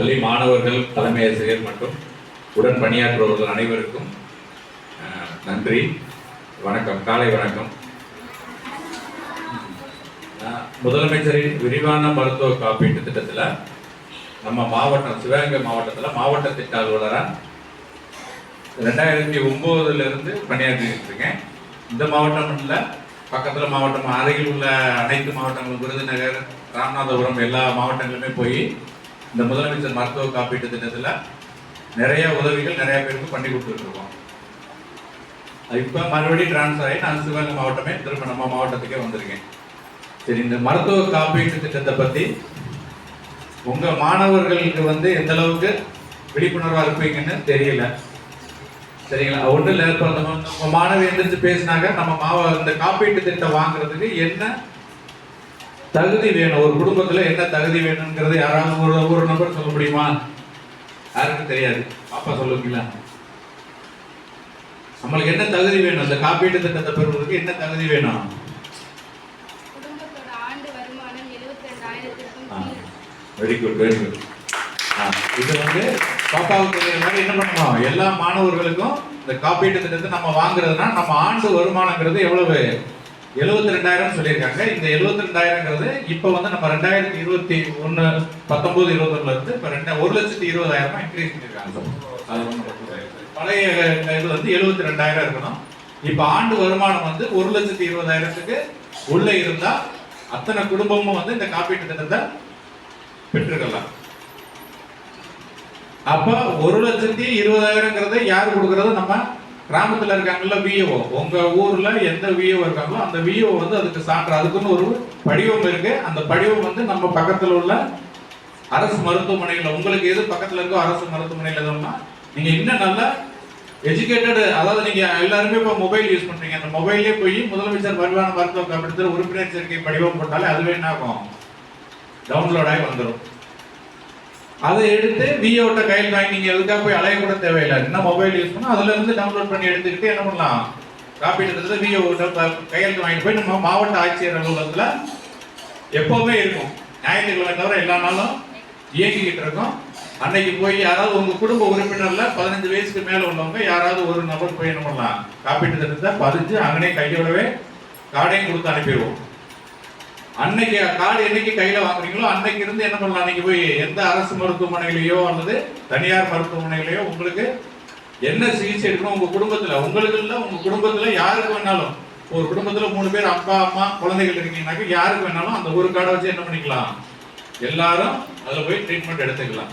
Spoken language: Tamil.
பள்ளி மாணவர்கள் தலைமை ஆசிரியர் மற்றும் உடன் பணியாற்றுபவர்கள் அனைவருக்கும் நன்றி வணக்கம் காலை வணக்கம். முதலமைச்சரின் விரிவான மருத்துவ காப்பீட்டு திட்டத்தில் நம்ம மாவட்டம் சிவகங்கை மாவட்டத்தில் மாவட்ட திட்ட அலுவலராக ரெண்டாயிரத்தி ஒம்போதுலேருந்து பணியாற்றிட்டு இருக்கேன் இந்த மாவட்டம் இல்லை பக்கத்தில் மாவட்டம் அருகில் உள்ள அனைத்து மாவட்டங்களும் விருதுநகர் ராமநாதபுரம் எல்லா மாவட்டங்களுமே போய் இந்த முதலமைச்சர் மருத்துவ காப்பீட்டு திட்டத்தில் நிறைய உதவிகள் நிறைய பேருக்கு பண்ணி கொடுத்துருக்கோம். இப்போ மறுபடியும் டிரான்ஸ்ஃபர் ஆகி நான் சிவகங்கை மாவட்டமே திரும்ப நம்ம மாவட்டத்துக்கே வந்திருக்கேன். சரி இந்த மருத்துவ காப்பீட்டு திட்டத்தை பற்றி உங்கள் மாணவர்களுக்கு வந்து எந்த அளவுக்கு விழிப்புணர்வாக இருப்பீங்கன்னு தெரியல. சரிங்களா? ஒன்றும் இல்லை இப்போ நம்ம நம்ம மாணவி எந்திரிச்சு பேசினாங்க நம்ம மாவ இந்த காப்பீட்டு திட்டம் வாங்குறதுக்கு என்ன தகுதி வேணும். ஒரு குடும்பத்தில் என்ன தகுதி வேணுங்கிறது யாராவது ஒரு ஒரு நம்பர் சொல்ல முடியுமா? யாருக்கும் தெரியாது. பாப்பா சொல்லுவீங்களா நம்மளுக்கு என்ன தகுதி வேணும்? இந்த காப்பீட்டு திட்டத்தை பெறுவதற்கு என்ன தகுதி வேணும்? வெரி குட் வெரி குட் இது வந்து பாப்பாவுக்கு மாதிரி என்ன பண்ணணும்? எல்லா மாணவர்களுக்கும் இந்த காப்பீட்டு திட்டத்தை நம்ம வாங்குறதுனா நம்ம ஆண்டு வருமானங்கிறது எவ்வளவு? எழுபத்தி ரெண்டாயிரம் சொல்லியிருக்காங்க. இந்த எழுபத்தி ரெண்டாயிரங்கிறது இப்போ வந்து நம்ம ரெண்டாயிரத்தி இருபத்தி ஒன்று பத்தொம்போது இருபத்தொன்னுல இருந்து இப்போ ரெண்டு ஒரு லட்சத்தி இருபதாயிரமா இன்க்ரீஸ் பண்ணியிருக்காங்க. அது பழைய இது வந்து எழுபத்தி ரெண்டாயிரம் இருக்கணும். இப்போ ஆண்டு வருமானம் வந்து ஒரு லட்சத்தி இருபதாயிரத்துக்கு உள்ளே இருந்தால் அத்தனை குடும்பமும் வந்து இந்த காப்பீட்டு திட்டத்தை பெற்றுக்கலாம். அப்போ ஒரு லட்சத்தி இருபதாயிரங்கிறத யார் கொடுக்கறத? நம்ம கிராமத்தில் இருக்காங்கல்ல விஓ உங்க ஊர்ல எந்த விஓ இருக்காங்களோ அந்த விஓ வந்து அதுக்கு சான்று. அதுக்குன்னு ஒரு படிவம் இருக்கு. அந்த படிவம் வந்து நம்ம பக்கத்தில் உள்ள அரசு மருத்துவமனைகள் உங்களுக்கு எது பக்கத்தில் இருக்கோ அரசு மருத்துவமனையில் எதுனா நீங்கள் இன்னும் நல்லா எஜுகேட்டடு அதாவது நீங்கள் எல்லாருமே இப்போ மொபைல் யூஸ் பண்ணுறீங்க அந்த மொபைல்லே போய் முதலமைச்சர் வருமான மருத்துவ காப்பீடு உறுப்பினர் சேர்க்கை படிவம் போட்டாலே அதுவே என்ன ஆகும்? டவுன்லோட் ஆகி வந்துடும் அதை எடுத்து விஓட்ட கையில் வாங்கி நீங்கள் எதுக்காக போய் அலைய கூட தேவையில்லை. என்ன மொபைல் யூஸ் பண்ணா அதுல இருந்து டவுன்லோட் பண்ணி எடுத்துக்கிட்டு என்ன பண்ணலாம்? காப்பீட்டு திட்டத்தை விஓ கையெழுத்து வாங்கிட்டு போய் நம்ம மாவட்ட ஆட்சியர் அலுவலகத்துல எப்பவுமே இருக்கும். ஞாயிற்றுக்கிழமை தவிர எல்லா நாளும் இயங்கிக்கிட்டு இருக்கோம். அன்னைக்கு போய் யாராவது உங்க குடும்ப உறுப்பினர்ல பதினஞ்சு வயசுக்கு மேல உள்ளவங்க யாராவது ஒரு நபர் போய் என்ன பண்ணலாம்? காப்பீட்டு திட்டத்தை பதிஞ்சு அங்கனே கையோடவே கார்டையும் கொடுத்து அனுப்பிடுவோம். அன்னைக்கு கார்டு என்னைக்கு கையில வாங்குறீங்களோ அன்னைக்கு இருந்து என்ன பண்ணலாம்? அன்னைக்கு போய் எந்த அரசு மருத்துவமனையிலயோ அல்லது தனியார் மருத்துவமனையிலயோ உங்களுக்கு என்ன சிகிச்சை எடுக்கணும்? உங்க குடும்பத்துல. உங்களுக்கு இல்ல உங்க குடும்பத்துல யாருக்கு வேணாலும். ஒரு குடும்பத்துல மூணு பேர் அப்பா அம்மா குழந்தைகள் இருக்கீங்கன்னாக்க யாருக்கு வேணாலும் அந்த ஒரு கார்டை வச்சு என்ன பண்ணிக்கலாம்? எல்லாரும் அதுல போய் ட்ரீட்மெண்ட் எடுத்துக்கலாம்.